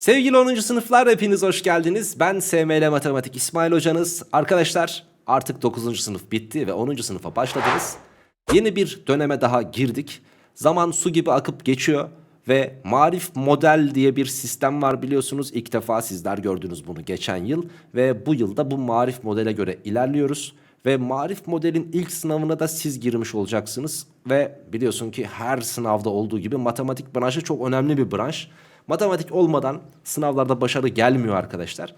Sevgili 10. sınıflar hepiniz hoş geldiniz. Ben SML Matematik İsmail hocanız. Arkadaşlar artık 9. sınıf bitti ve 10. sınıfa başladınız. Yeni bir döneme daha girdik. Zaman su gibi akıp geçiyor ve Marif Model diye bir sistem var biliyorsunuz. İlk defa sizler gördünüz bunu geçen yıl ve bu yılda bu Marif Model'e göre ilerliyoruz. Ve Marif Model'in ilk sınavına da siz girmiş olacaksınız. Ve biliyorsun ki her sınavda olduğu gibi matematik branşı çok önemli bir branş. Matematik olmadan sınavlarda başarı gelmiyor arkadaşlar.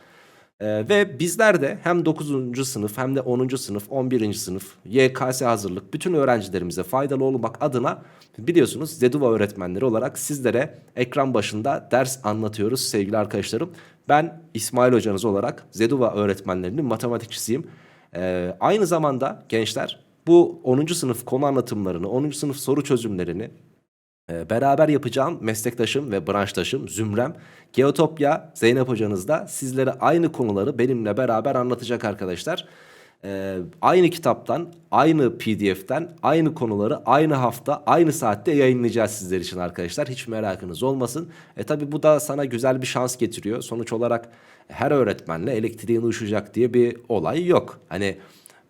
Ee, ve bizler de hem 9. sınıf hem de 10. sınıf, 11. sınıf, YKS hazırlık bütün öğrencilerimize faydalı olmak adına biliyorsunuz Zeduva öğretmenleri olarak sizlere ekran başında ders anlatıyoruz sevgili arkadaşlarım. Ben İsmail hocanız olarak Zeduva öğretmenlerinin matematikçisiyim. Ee, aynı zamanda gençler bu 10. sınıf konu anlatımlarını, 10. sınıf soru çözümlerini beraber yapacağım meslektaşım ve branştaşım Zümrem Geotopya Zeynep hocanız da sizlere aynı konuları benimle beraber anlatacak arkadaşlar. Ee, aynı kitaptan, aynı pdf'ten, aynı konuları aynı hafta, aynı saatte yayınlayacağız sizler için arkadaşlar. Hiç merakınız olmasın. E tabi bu da sana güzel bir şans getiriyor. Sonuç olarak her öğretmenle elektriğin uyuşacak diye bir olay yok. Hani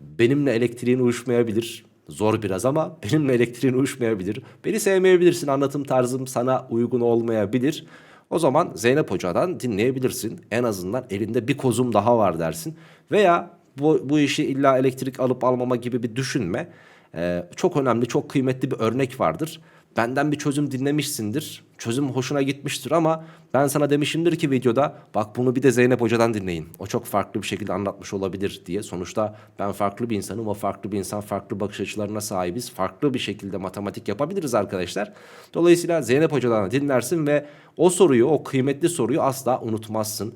benimle elektriğin uyuşmayabilir. Zor biraz ama benimle elektriğin uyuşmayabilir. Beni sevmeyebilirsin. Anlatım tarzım sana uygun olmayabilir. O zaman Zeynep Hoca'dan dinleyebilirsin. En azından elinde bir kozum daha var dersin. Veya bu, bu işi illa elektrik alıp almama gibi bir düşünme. Ee, çok önemli, çok kıymetli bir örnek vardır. Benden bir çözüm dinlemişsindir. Çözüm hoşuna gitmiştir ama ben sana demişimdir ki videoda bak bunu bir de Zeynep Hoca'dan dinleyin. O çok farklı bir şekilde anlatmış olabilir diye. Sonuçta ben farklı bir insanım. O farklı bir insan. Farklı bakış açılarına sahibiz. Farklı bir şekilde matematik yapabiliriz arkadaşlar. Dolayısıyla Zeynep Hoca'dan dinlersin ve o soruyu, o kıymetli soruyu asla unutmazsın.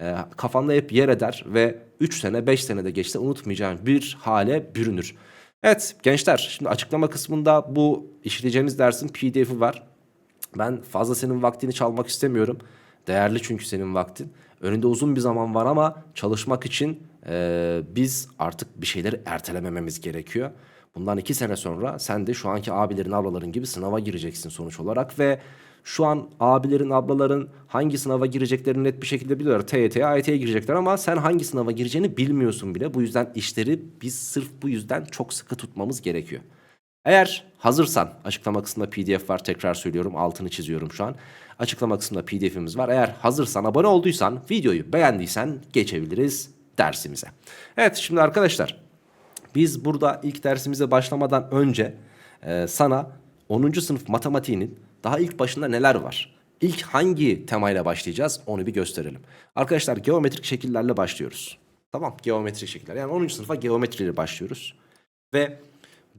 E, kafanda hep yer eder ve 3 sene 5 sene de geçse unutmayacağın bir hale bürünür. Evet gençler şimdi açıklama kısmında bu işleyeceğimiz dersin pdf'i var. Ben fazla senin vaktini çalmak istemiyorum. Değerli çünkü senin vaktin. Önünde uzun bir zaman var ama çalışmak için e, biz artık bir şeyleri ertelemememiz gerekiyor. Bundan iki sene sonra sen de şu anki abilerin ablaların gibi sınava gireceksin sonuç olarak ve şu an abilerin ablaların hangi sınava gireceklerini net bir şekilde biliyorlar. TYT'ye, AYT'ye girecekler ama sen hangi sınava gireceğini bilmiyorsun bile. Bu yüzden işleri biz sırf bu yüzden çok sıkı tutmamız gerekiyor. Eğer hazırsan açıklama kısmında pdf var tekrar söylüyorum altını çiziyorum şu an. Açıklama kısmında pdf'imiz var. Eğer hazırsan abone olduysan videoyu beğendiysen geçebiliriz dersimize. Evet şimdi arkadaşlar biz burada ilk dersimize başlamadan önce e, sana 10. sınıf matematiğinin daha ilk başında neler var? İlk hangi temayla başlayacağız onu bir gösterelim. Arkadaşlar geometrik şekillerle başlıyoruz. Tamam geometrik şekiller. Yani 10. sınıfa geometriyle başlıyoruz. Ve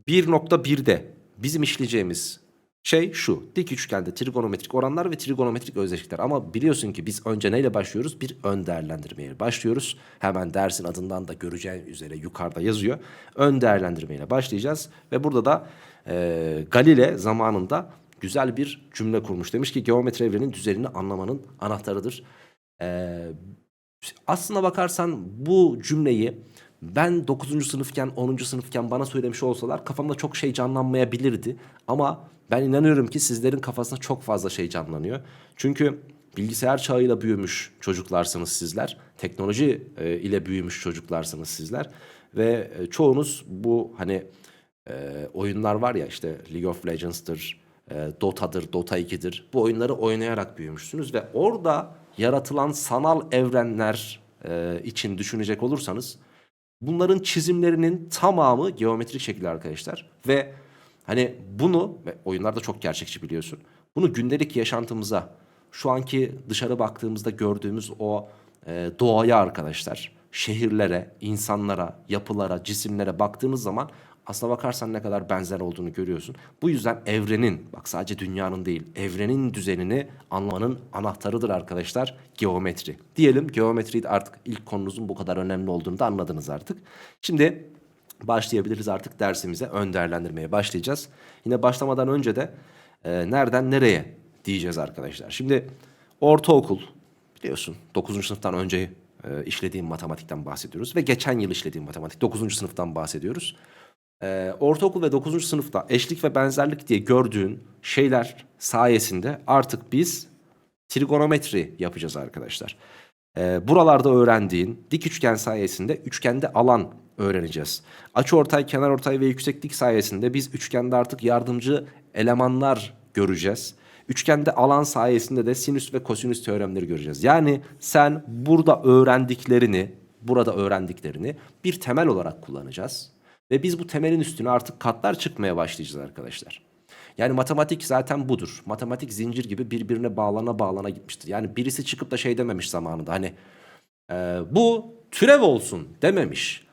1.1'de bizim işleyeceğimiz şey şu. Dik üçgende trigonometrik oranlar ve trigonometrik özdeşlikler. Ama biliyorsun ki biz önce neyle başlıyoruz? Bir ön değerlendirmeyle başlıyoruz. Hemen dersin adından da göreceğin üzere yukarıda yazıyor. Ön değerlendirmeyle başlayacağız. Ve burada da e, Galile zamanında güzel bir cümle kurmuş. Demiş ki geometri evrenin düzenini anlamanın anahtarıdır. E, aslına bakarsan bu cümleyi ben 9. sınıfken 10. sınıfken bana söylemiş olsalar kafamda çok şey canlanmayabilirdi. Ama ben inanıyorum ki sizlerin kafasında çok fazla şey canlanıyor. Çünkü bilgisayar çağıyla büyümüş çocuklarsınız sizler. Teknoloji e, ile büyümüş çocuklarsınız sizler. Ve e, çoğunuz bu hani e, oyunlar var ya işte League of Legends'tır, e, Dota'dır, Dota 2'dir. Bu oyunları oynayarak büyümüşsünüz ve orada yaratılan sanal evrenler e, için düşünecek olursanız bunların çizimlerinin tamamı geometrik şekil arkadaşlar ve hani bunu ve oyunlar da çok gerçekçi biliyorsun. Bunu gündelik yaşantımıza şu anki dışarı baktığımızda gördüğümüz o e, doğaya arkadaşlar, şehirlere, insanlara, yapılara, cisimlere baktığımız zaman aslına bakarsan ne kadar benzer olduğunu görüyorsun. Bu yüzden evrenin, bak sadece dünyanın değil, evrenin düzenini anlamanın anahtarıdır arkadaşlar geometri. Diyelim geometriyi artık ilk konunuzun bu kadar önemli olduğunu da anladınız artık. Şimdi başlayabiliriz artık dersimize, ön değerlendirmeye başlayacağız. Yine başlamadan önce de e, nereden nereye diyeceğiz arkadaşlar. Şimdi ortaokul biliyorsun 9. sınıftan önce e, işlediğim matematikten bahsediyoruz ve geçen yıl işlediğim matematik 9. sınıftan bahsediyoruz. Ee, ortaokul ve 9. sınıfta eşlik ve benzerlik diye gördüğün şeyler sayesinde artık biz trigonometri yapacağız arkadaşlar. Ee, buralarda öğrendiğin dik üçgen sayesinde üçgende alan öğreneceğiz. Açıortay, kenarortay ve yükseklik sayesinde biz üçgende artık yardımcı elemanlar göreceğiz. Üçgende alan sayesinde de sinüs ve kosinüs teoremleri göreceğiz. Yani sen burada öğrendiklerini, burada öğrendiklerini bir temel olarak kullanacağız. Ve biz bu temelin üstüne artık katlar çıkmaya başlayacağız arkadaşlar. Yani matematik zaten budur. Matematik zincir gibi birbirine bağlana bağlana gitmiştir. Yani birisi çıkıp da şey dememiş zamanında hani e, bu türev olsun dememiş.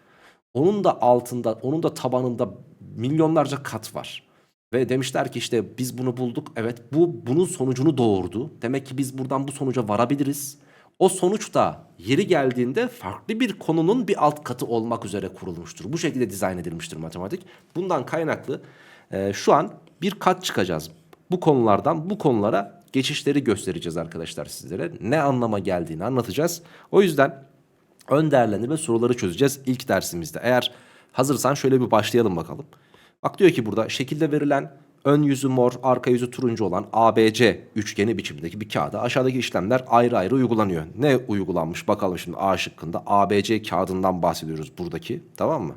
Onun da altında, onun da tabanında milyonlarca kat var. Ve demişler ki işte biz bunu bulduk. Evet bu bunun sonucunu doğurdu. Demek ki biz buradan bu sonuca varabiliriz. O sonuç da yeri geldiğinde farklı bir konunun bir alt katı olmak üzere kurulmuştur. Bu şekilde dizayn edilmiştir matematik. Bundan kaynaklı e, şu an bir kat çıkacağız. Bu konulardan bu konulara geçişleri göstereceğiz arkadaşlar sizlere. Ne anlama geldiğini anlatacağız. O yüzden ön değerlendirme soruları çözeceğiz ilk dersimizde. Eğer hazırsan şöyle bir başlayalım bakalım. Bak diyor ki burada şekilde verilen ön yüzü mor, arka yüzü turuncu olan ABC üçgeni biçimindeki bir kağıda aşağıdaki işlemler ayrı ayrı uygulanıyor. Ne uygulanmış bakalım şimdi A şıkkında. ABC kağıdından bahsediyoruz buradaki tamam mı?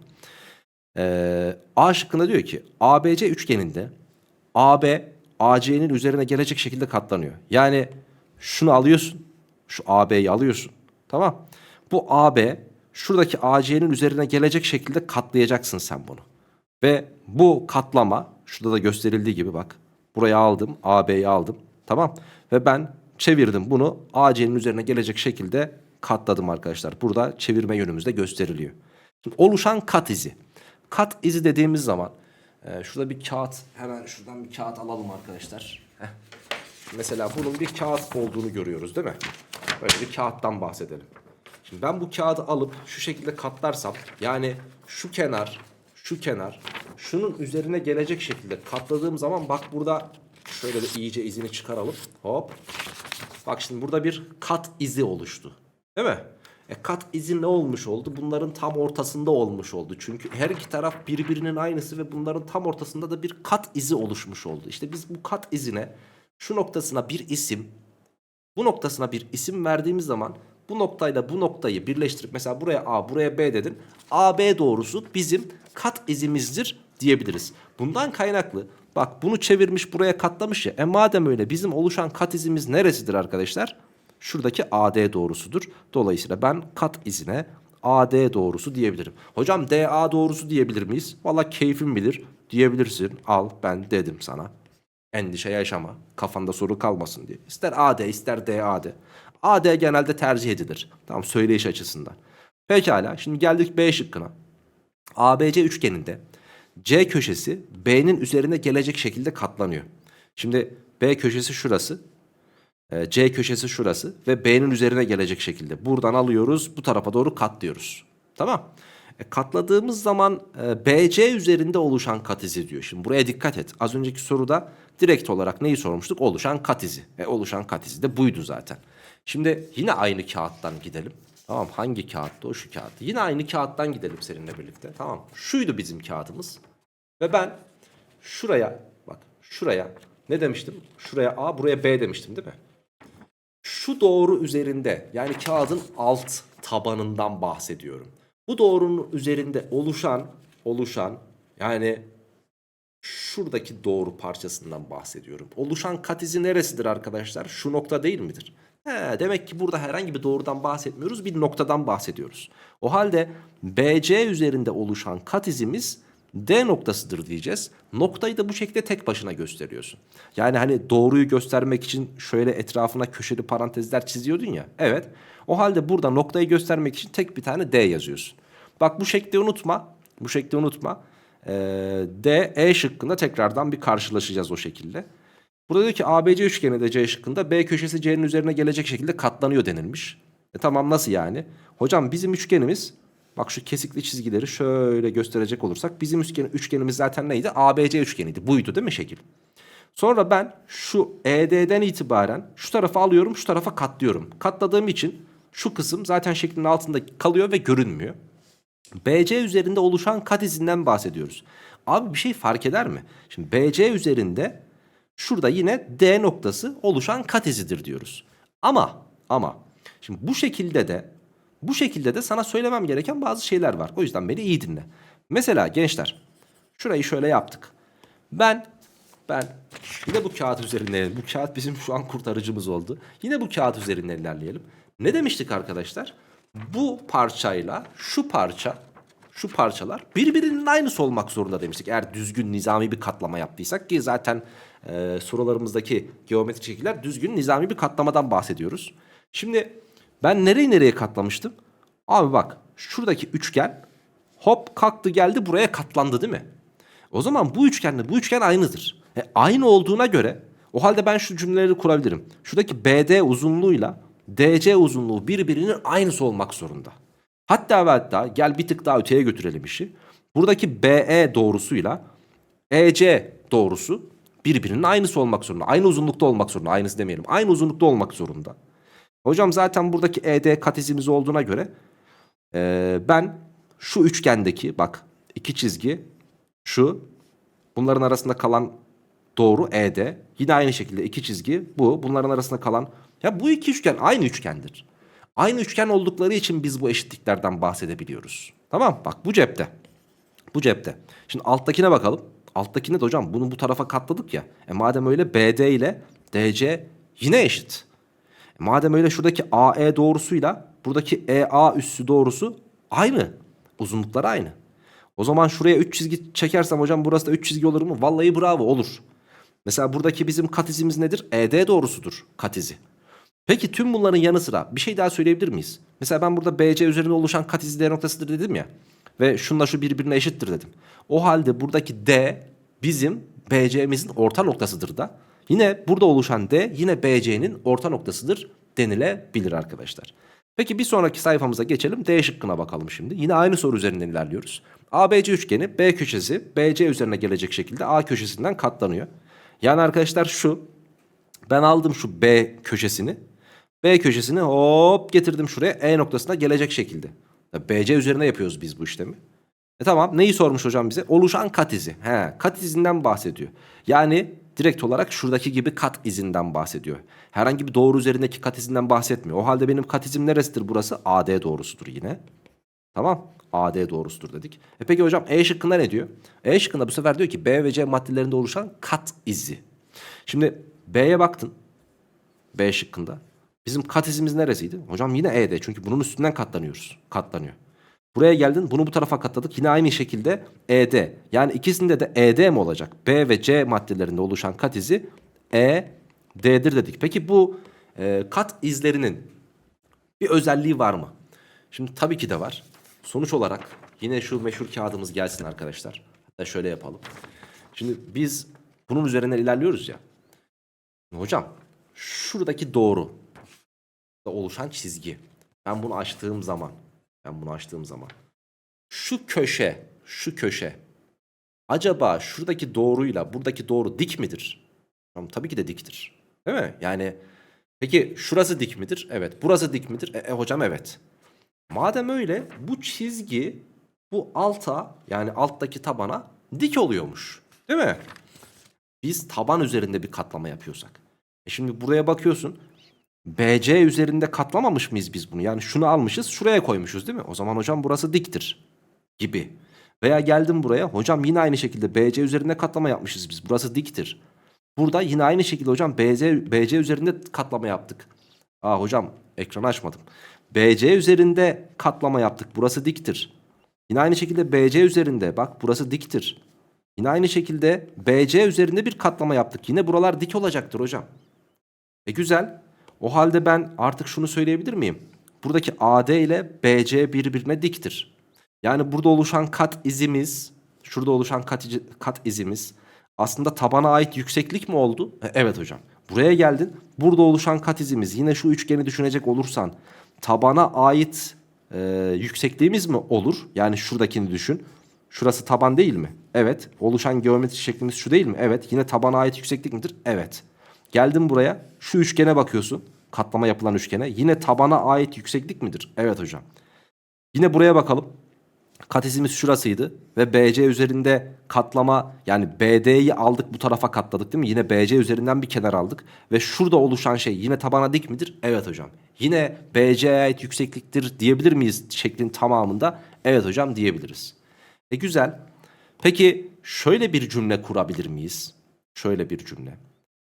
Ee, A şıkkında diyor ki ABC üçgeninde AB AC'nin üzerine gelecek şekilde katlanıyor. Yani şunu alıyorsun. Şu AB'yi alıyorsun. Tamam. Bu AB şuradaki AC'nin üzerine gelecek şekilde katlayacaksın sen bunu. Ve bu katlama şurada da gösterildiği gibi bak. Buraya aldım. AB'yi aldım. Tamam. Ve ben çevirdim bunu AC'nin üzerine gelecek şekilde katladım arkadaşlar. Burada çevirme yönümüzde gösteriliyor. Şimdi oluşan kat izi. Kat izi dediğimiz zaman e, şurada bir kağıt hemen şuradan bir kağıt alalım arkadaşlar. Heh. Mesela bunun bir kağıt olduğunu görüyoruz değil mi? Böyle bir kağıttan bahsedelim. Şimdi ben bu kağıdı alıp şu şekilde katlarsam yani şu kenar, şu kenar şunun üzerine gelecek şekilde katladığım zaman bak burada şöyle de iyice izini çıkaralım. Hop. Bak şimdi burada bir kat izi oluştu. Değil mi? E kat izi ne olmuş oldu? Bunların tam ortasında olmuş oldu. Çünkü her iki taraf birbirinin aynısı ve bunların tam ortasında da bir kat izi oluşmuş oldu. İşte biz bu kat izine şu noktasına bir isim, bu noktasına bir isim verdiğimiz zaman bu noktayla bu noktayı birleştirip mesela buraya A buraya B dedin. AB doğrusu bizim kat izimizdir diyebiliriz. Bundan kaynaklı bak bunu çevirmiş buraya katlamış ya. E madem öyle bizim oluşan kat izimiz neresidir arkadaşlar? Şuradaki AD doğrusudur. Dolayısıyla ben kat izine AD doğrusu diyebilirim. Hocam DA doğrusu diyebilir miyiz? Valla keyfim bilir diyebilirsin. Al ben dedim sana. Endişe yaşama. Kafanda soru kalmasın diye. İster AD ister DA de. AD genelde tercih edilir. Tamam söyleyiş açısından. Pekala şimdi geldik B şıkkına. ABC üçgeninde C köşesi B'nin üzerine gelecek şekilde katlanıyor. Şimdi B köşesi şurası. e, C köşesi şurası ve B'nin üzerine gelecek şekilde. Buradan alıyoruz bu tarafa doğru katlıyoruz. Tamam. E, katladığımız zaman e, BC üzerinde oluşan kat izi diyor. Şimdi buraya dikkat et. Az önceki soruda direkt olarak neyi sormuştuk? Oluşan kat izi. E, oluşan kat izi de buydu zaten. Şimdi yine aynı kağıttan gidelim. Tamam hangi kağıttı o şu kağıt. Yine aynı kağıttan gidelim seninle birlikte. Tamam. Şuydu bizim kağıdımız. Ve ben şuraya bak şuraya ne demiştim? Şuraya A buraya B demiştim değil mi? Şu doğru üzerinde yani kağıdın alt tabanından bahsediyorum. Bu doğrunun üzerinde oluşan oluşan yani şuradaki doğru parçasından bahsediyorum. Oluşan kat izi neresidir arkadaşlar? Şu nokta değil midir? He, demek ki burada herhangi bir doğrudan bahsetmiyoruz. Bir noktadan bahsediyoruz. O halde BC üzerinde oluşan kat izimiz D noktasıdır diyeceğiz. Noktayı da bu şekilde tek başına gösteriyorsun. Yani hani doğruyu göstermek için şöyle etrafına köşeli parantezler çiziyordun ya. Evet. O halde burada noktayı göstermek için tek bir tane D yazıyorsun. Bak bu şekli unutma. Bu şekli unutma. Ee, D, E şıkkında tekrardan bir karşılaşacağız o şekilde. Burada diyor ki ABC üçgeni de C şıkkında B köşesi C'nin üzerine gelecek şekilde katlanıyor denilmiş. E tamam nasıl yani? Hocam bizim üçgenimiz bak şu kesikli çizgileri şöyle gösterecek olursak bizim üçgen, üçgenimiz zaten neydi? ABC üçgeniydi. Buydu değil mi şekil? Sonra ben şu ED'den itibaren şu tarafa alıyorum şu tarafa katlıyorum. Katladığım için şu kısım zaten şeklin altında kalıyor ve görünmüyor. BC üzerinde oluşan kat izinden bahsediyoruz. Abi bir şey fark eder mi? Şimdi BC üzerinde şurada yine D noktası oluşan kat diyoruz. Ama ama şimdi bu şekilde de bu şekilde de sana söylemem gereken bazı şeyler var. O yüzden beni iyi dinle. Mesela gençler şurayı şöyle yaptık. Ben ben yine bu kağıt üzerinde bu kağıt bizim şu an kurtarıcımız oldu. Yine bu kağıt üzerinden ilerleyelim. Ne demiştik arkadaşlar? Bu parçayla şu parça şu parçalar birbirinin aynısı olmak zorunda demiştik. Eğer düzgün nizami bir katlama yaptıysak ki zaten e, sorularımızdaki geometrik şekiller düzgün nizami bir katlamadan bahsediyoruz. Şimdi ben nereyi nereye katlamıştım? Abi bak şuradaki üçgen hop kalktı geldi buraya katlandı değil mi? O zaman bu üçgenle bu üçgen aynıdır. E, aynı olduğuna göre o halde ben şu cümleleri kurabilirim. Şuradaki BD uzunluğuyla DC uzunluğu birbirinin aynısı olmak zorunda. Hatta ve hatta gel bir tık daha öteye götürelim işi. Buradaki BE doğrusuyla EC doğrusu birbirinin aynısı olmak zorunda. Aynı uzunlukta olmak zorunda. Aynısı demeyelim. Aynı uzunlukta olmak zorunda. Hocam zaten buradaki ED katizimiz olduğuna göre ee, ben şu üçgendeki bak iki çizgi şu bunların arasında kalan doğru ED yine aynı şekilde iki çizgi bu bunların arasında kalan ya bu iki üçgen aynı üçgendir. Aynı üçgen oldukları için biz bu eşitliklerden bahsedebiliyoruz. Tamam bak bu cepte. Bu cepte. Şimdi alttakine bakalım. Alttakine de hocam bunu bu tarafa katladık ya. E madem öyle BD ile DC yine eşit. E madem öyle şuradaki AE doğrusuyla buradaki EA üssü doğrusu aynı. Uzunlukları aynı. O zaman şuraya 3 çizgi çekersem hocam burası da 3 çizgi olur mu? Vallahi bravo olur. Mesela buradaki bizim katizimiz nedir? ED doğrusudur katizi. Peki tüm bunların yanı sıra bir şey daha söyleyebilir miyiz? Mesela ben burada BC üzerinde oluşan katizi D noktasıdır dedim ya. Ve şunla şu birbirine eşittir dedim. O halde buradaki D bizim BC'mizin orta noktasıdır da. Yine burada oluşan D yine BC'nin orta noktasıdır denilebilir arkadaşlar. Peki bir sonraki sayfamıza geçelim. D şıkkına bakalım şimdi. Yine aynı soru üzerinden ilerliyoruz. ABC üçgeni B köşesi BC üzerine gelecek şekilde A köşesinden katlanıyor. Yani arkadaşlar şu ben aldım şu B köşesini. B köşesini hop getirdim şuraya E noktasına gelecek şekilde. BC üzerine yapıyoruz biz bu işlemi. E tamam neyi sormuş hocam bize? Oluşan kat izi. He, kat izinden bahsediyor. Yani direkt olarak şuradaki gibi kat izinden bahsediyor. Herhangi bir doğru üzerindeki kat izinden bahsetmiyor. O halde benim kat izim neresidir burası? AD doğrusudur yine. Tamam. AD doğrusudur dedik. E peki hocam E şıkkında ne diyor? E şıkkında bu sefer diyor ki B ve C maddelerinde oluşan kat izi. Şimdi B'ye baktın. B şıkkında. Bizim kat izimiz neresiydi? Hocam yine E'de çünkü bunun üstünden katlanıyoruz. Katlanıyor. Buraya geldin bunu bu tarafa katladık. Yine aynı şekilde ED. Yani ikisinde de ED mi olacak? B ve C maddelerinde oluşan kat izi ED'dir dedik. Peki bu e, kat izlerinin bir özelliği var mı? Şimdi tabii ki de var. Sonuç olarak yine şu meşhur kağıdımız gelsin arkadaşlar. Hatta şöyle yapalım. Şimdi biz bunun üzerinden ilerliyoruz ya. Hocam şuradaki doğru oluşan çizgi. Ben bunu açtığım zaman, ben bunu açtığım zaman şu köşe, şu köşe acaba şuradaki doğruyla buradaki doğru dik midir? Tamam, tabii ki de diktir. Değil mi? Yani peki şurası dik midir? Evet. Burası dik midir? E, e, hocam evet. Madem öyle bu çizgi bu alta yani alttaki tabana dik oluyormuş. Değil mi? Biz taban üzerinde bir katlama yapıyorsak. E şimdi buraya bakıyorsun. BC üzerinde katlamamış mıyız biz bunu? Yani şunu almışız şuraya koymuşuz değil mi? O zaman hocam burası diktir gibi. Veya geldim buraya hocam yine aynı şekilde BC üzerinde katlama yapmışız biz. Burası diktir. Burada yine aynı şekilde hocam BC, BC üzerinde katlama yaptık. Aa hocam ekranı açmadım. BC üzerinde katlama yaptık. Burası diktir. Yine aynı şekilde BC üzerinde bak burası diktir. Yine aynı şekilde BC üzerinde bir katlama yaptık. Yine buralar dik olacaktır hocam. E güzel. O halde ben artık şunu söyleyebilir miyim? Buradaki AD ile BC birbirine diktir. Yani burada oluşan kat izimiz, şurada oluşan kat, kat izimiz aslında tabana ait yükseklik mi oldu? E, evet hocam. Buraya geldin. Burada oluşan kat izimiz yine şu üçgeni düşünecek olursan tabana ait e, yüksekliğimiz mi olur? Yani şuradakini düşün. Şurası taban değil mi? Evet. Oluşan geometri şeklimiz şu değil mi? Evet. Yine tabana ait yükseklik midir? Evet. Geldin buraya. Şu üçgene bakıyorsun. Katlama yapılan üçgene. Yine tabana ait yükseklik midir? Evet hocam. Yine buraya bakalım. Katesimiz şurasıydı ve BC üzerinde katlama yani BD'yi aldık bu tarafa katladık değil mi? Yine BC üzerinden bir kenar aldık ve şurada oluşan şey yine tabana dik midir? Evet hocam. Yine BC'ye ait yüksekliktir diyebilir miyiz şeklin tamamında? Evet hocam diyebiliriz. E güzel. Peki şöyle bir cümle kurabilir miyiz? Şöyle bir cümle.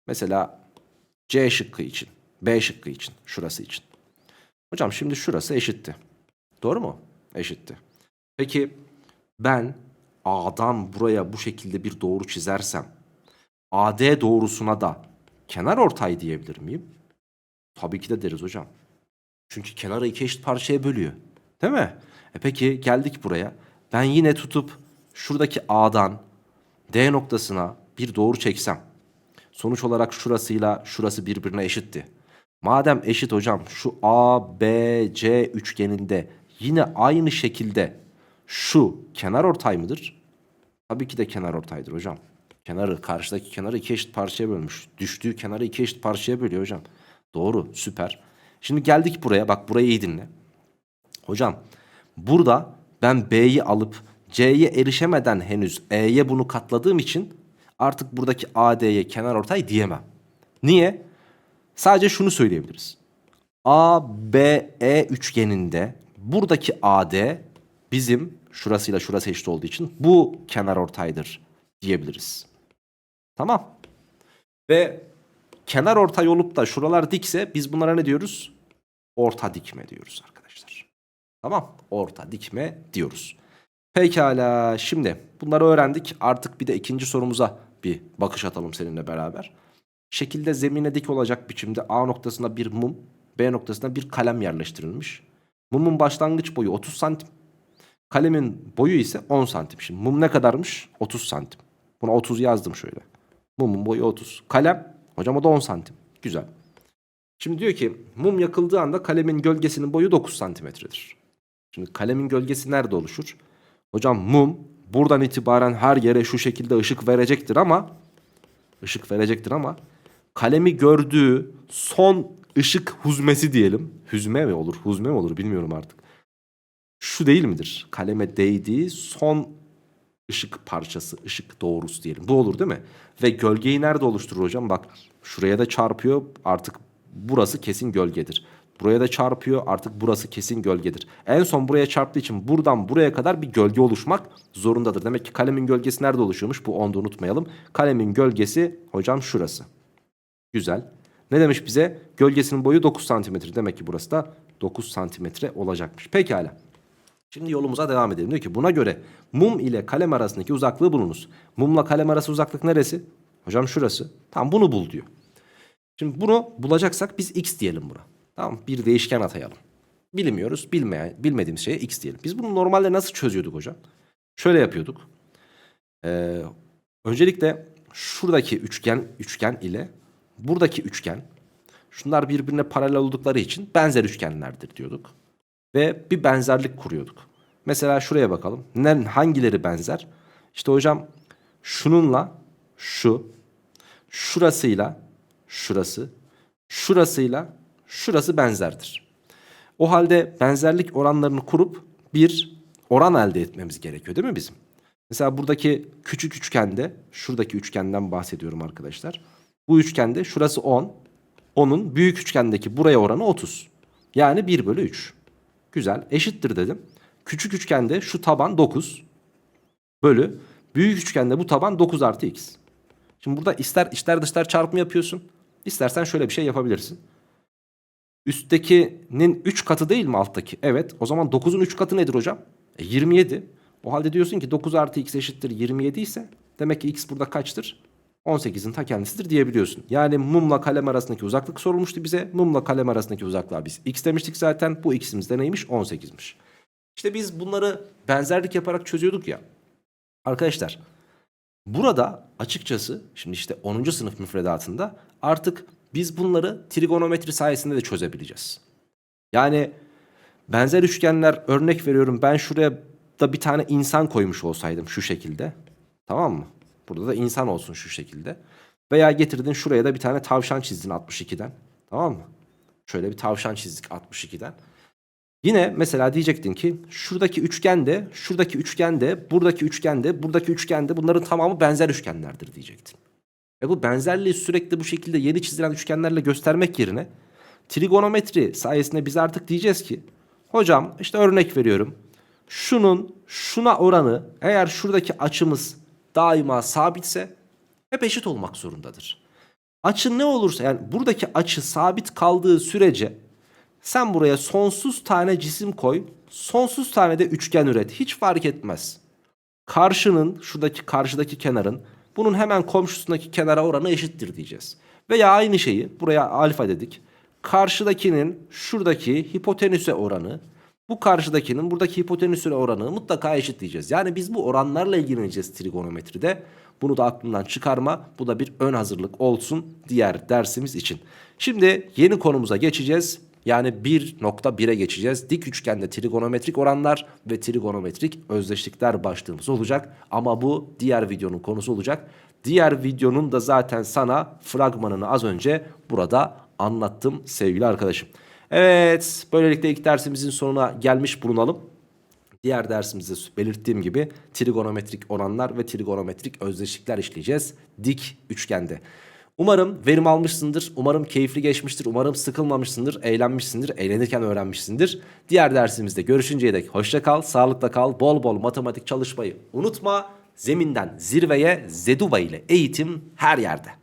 Mesela C şıkkı için, B şıkkı için, şurası için. Hocam şimdi şurası eşitti. Doğru mu? Eşitti. Peki ben A'dan buraya bu şekilde bir doğru çizersem AD doğrusuna da kenar ortay diyebilir miyim? Tabii ki de deriz hocam. Çünkü kenarı iki eşit parçaya bölüyor. Değil mi? E peki geldik buraya. Ben yine tutup şuradaki A'dan D noktasına bir doğru çeksem. Sonuç olarak şurasıyla şurası birbirine eşitti. Madem eşit hocam şu A, B, C üçgeninde yine aynı şekilde şu kenar ortay mıdır? Tabii ki de kenar ortaydır hocam. Kenarı, karşıdaki kenarı iki eşit parçaya bölmüş. Düştüğü kenarı iki eşit parçaya bölüyor hocam. Doğru, süper. Şimdi geldik buraya, bak burayı iyi dinle. Hocam, burada ben B'yi alıp C'ye erişemeden henüz E'ye bunu katladığım için artık buradaki AD'ye kenar ortay diyemem. Niye? Sadece şunu söyleyebiliriz. ABE üçgeninde buradaki AD bizim şurasıyla şurası eşit olduğu için bu kenar ortaydır diyebiliriz. Tamam. Ve kenar ortay olup da şuralar dikse biz bunlara ne diyoruz? Orta dikme diyoruz arkadaşlar. Tamam. Orta dikme diyoruz. Pekala şimdi bunları öğrendik. Artık bir de ikinci sorumuza bir bakış atalım seninle beraber. Şekilde zemine dik olacak biçimde A noktasına bir mum, B noktasına bir kalem yerleştirilmiş. Mumun başlangıç boyu 30 santim. Kalemin boyu ise 10 santim. Şimdi mum ne kadarmış? 30 santim. Buna 30 yazdım şöyle. Mumun boyu 30. Kalem hocam o da 10 santim. Güzel. Şimdi diyor ki mum yakıldığı anda kalemin gölgesinin boyu 9 santimetredir. Şimdi kalemin gölgesi nerede oluşur? Hocam mum buradan itibaren her yere şu şekilde ışık verecektir ama ışık verecektir ama kalemi gördüğü son ışık huzmesi diyelim. Hüzme mi olur, huzme mi olur bilmiyorum artık. Şu değil midir? Kaleme değdiği son ışık parçası, ışık doğrusu diyelim. Bu olur değil mi? Ve gölgeyi nerede oluşturur hocam? Bak şuraya da çarpıyor artık burası kesin gölgedir. Buraya da çarpıyor artık burası kesin gölgedir. En son buraya çarptığı için buradan buraya kadar bir gölge oluşmak zorundadır. Demek ki kalemin gölgesi nerede oluşuyormuş? Bu onu unutmayalım. Kalemin gölgesi hocam şurası. Güzel. Ne demiş bize? Gölgesinin boyu 9 santimetre. Demek ki burası da 9 santimetre olacakmış. Pekala. Şimdi yolumuza devam edelim. Diyor ki buna göre mum ile kalem arasındaki uzaklığı bulunuz. Mumla kalem arası uzaklık neresi? Hocam şurası. Tamam bunu bul diyor. Şimdi bunu bulacaksak biz x diyelim buna. Tamam bir değişken atayalım. Bilmiyoruz. Bilmeyen, bilmediğimiz şeye x diyelim. Biz bunu normalde nasıl çözüyorduk hocam? Şöyle yapıyorduk. Ee, öncelikle şuradaki üçgen üçgen ile buradaki üçgen şunlar birbirine paralel oldukları için benzer üçgenlerdir diyorduk. Ve bir benzerlik kuruyorduk. Mesela şuraya bakalım. Ne, hangileri benzer? İşte hocam şununla şu, şurasıyla şurası, şurasıyla şurası benzerdir. O halde benzerlik oranlarını kurup bir oran elde etmemiz gerekiyor değil mi bizim? Mesela buradaki küçük üçgende, şuradaki üçgenden bahsediyorum arkadaşlar. Bu üçgende şurası 10. Onun büyük üçgendeki buraya oranı 30. Yani 1 bölü 3. Güzel eşittir dedim. Küçük üçgende şu taban 9 bölü büyük üçgende bu taban 9 artı x. Şimdi burada ister içler dışlar çarpımı yapıyorsun. İstersen şöyle bir şey yapabilirsin. Üsttekinin 3 katı değil mi alttaki? Evet. O zaman 9'un 3 katı nedir hocam? E 27. O halde diyorsun ki 9 artı x eşittir 27 ise demek ki x burada kaçtır? 18'in ta kendisidir diyebiliyorsun. Yani mumla kalem arasındaki uzaklık sorulmuştu bize. Mumla kalem arasındaki uzaklığa biz x demiştik zaten. Bu x'imiz de neymiş? 18'miş. İşte biz bunları benzerlik yaparak çözüyorduk ya. Arkadaşlar burada açıkçası şimdi işte 10. sınıf müfredatında artık biz bunları trigonometri sayesinde de çözebileceğiz. Yani benzer üçgenler örnek veriyorum ben şuraya da bir tane insan koymuş olsaydım şu şekilde. Tamam mı? Burada da insan olsun şu şekilde. Veya getirdin şuraya da bir tane tavşan çizdin 62'den. Tamam mı? Şöyle bir tavşan çizdik 62'den. Yine mesela diyecektin ki şuradaki üçgende, şuradaki üçgende, buradaki üçgende, buradaki üçgende bunların tamamı benzer üçgenlerdir diyecektin. Ve bu benzerliği sürekli bu şekilde yeni çizilen üçgenlerle göstermek yerine trigonometri sayesinde biz artık diyeceğiz ki hocam işte örnek veriyorum. Şunun şuna oranı eğer şuradaki açımız daima sabitse hep eşit olmak zorundadır. Açı ne olursa yani buradaki açı sabit kaldığı sürece sen buraya sonsuz tane cisim koy, sonsuz tane de üçgen üret. Hiç fark etmez. Karşının, şuradaki karşıdaki kenarın bunun hemen komşusundaki kenara oranı eşittir diyeceğiz. Veya aynı şeyi buraya alfa dedik. Karşıdakinin şuradaki hipotenüse oranı, bu karşıdakinin buradaki hipotenüsüne oranı mutlaka eşit diyeceğiz. Yani biz bu oranlarla ilgileneceğiz trigonometride. Bunu da aklından çıkarma. Bu da bir ön hazırlık olsun diğer dersimiz için. Şimdi yeni konumuza geçeceğiz. Yani 1.1'e geçeceğiz. Dik üçgende trigonometrik oranlar ve trigonometrik özdeşlikler başlığımız olacak. Ama bu diğer videonun konusu olacak. Diğer videonun da zaten sana fragmanını az önce burada anlattım sevgili arkadaşım. Evet böylelikle ilk dersimizin sonuna gelmiş bulunalım. Diğer dersimizde belirttiğim gibi trigonometrik oranlar ve trigonometrik özdeşlikler işleyeceğiz dik üçgende. Umarım verim almışsındır, umarım keyifli geçmiştir, umarım sıkılmamışsındır, eğlenmişsindir, eğlenirken öğrenmişsindir. Diğer dersimizde görüşünceye dek hoşça kal, sağlıkla kal, bol bol matematik çalışmayı unutma. Zeminden zirveye Zeduba ile eğitim her yerde.